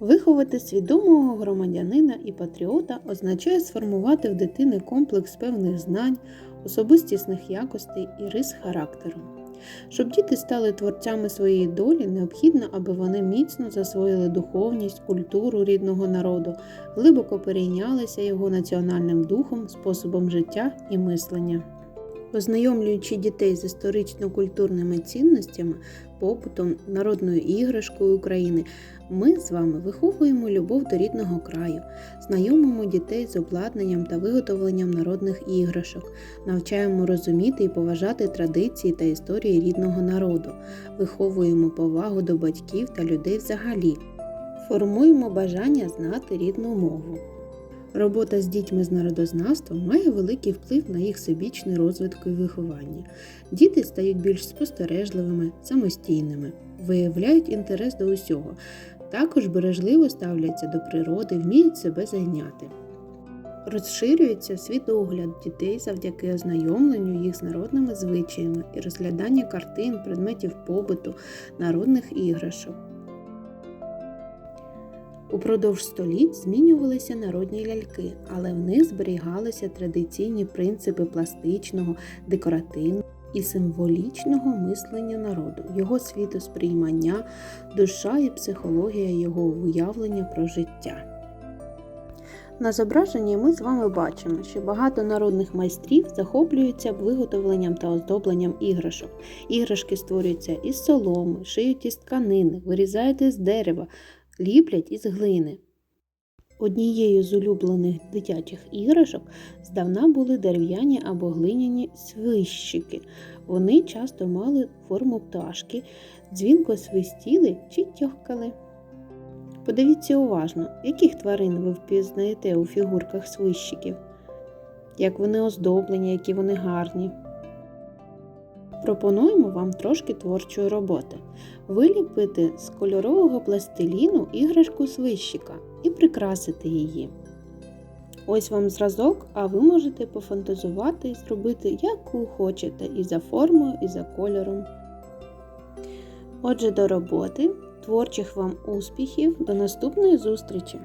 Виховати свідомого громадянина і патріота означає сформувати в дитини комплекс певних знань, особистісних якостей і рис характеру. Щоб діти стали творцями своєї долі, необхідно, аби вони міцно засвоїли духовність, культуру рідного народу, глибоко перейнялися його національним духом, способом життя і мислення. Ознайомлюючи дітей з історично-культурними цінностями, побутом, народною іграшкою України, ми з вами виховуємо любов до рідного краю, знайомимо дітей з обладнанням та виготовленням народних іграшок, навчаємо розуміти і поважати традиції та історії рідного народу, виховуємо повагу до батьків та людей взагалі, формуємо бажання знати рідну мову. Робота з дітьми з народознавством має великий вплив на їх всебічний розвиток і виховання. Діти стають більш спостережливими, самостійними, виявляють інтерес до усього, також бережливо ставляться до природи, вміють себе зайняти. Розширюється світогляд дітей завдяки ознайомленню їх з народними звичаями і розгляданню картин, предметів побуту, народних іграшок. Упродовж століть змінювалися народні ляльки, але в них зберігалися традиційні принципи пластичного, декоративного і символічного мислення народу, його світосприймання, душа і психологія його уявлення про життя. На зображенні ми з вами бачимо, що багато народних майстрів захоплюються виготовленням та оздобленням іграшок. Іграшки створюються із соломи, шиють із тканини, вирізають із дерева, ліплять із глини. Однією з улюблених дитячих іграшок здавна були дерев'яні або глиняні свищики. Вони часто мали форму пташки, дзвінко свистіли чи тьохкали. Подивіться уважно, яких тварин ви впізнаєте у фігурках свищиків, як вони оздоблені, які вони гарні. Пропонуємо вам трошки творчої роботи. Виліпити з кольорового пластиліну іграшку свищика і прикрасити її. Ось вам зразок, а ви можете пофантазувати і зробити, яку хочете, і за формою, і за кольором. Отже, до роботи, творчих вам успіхів, до наступної зустрічі!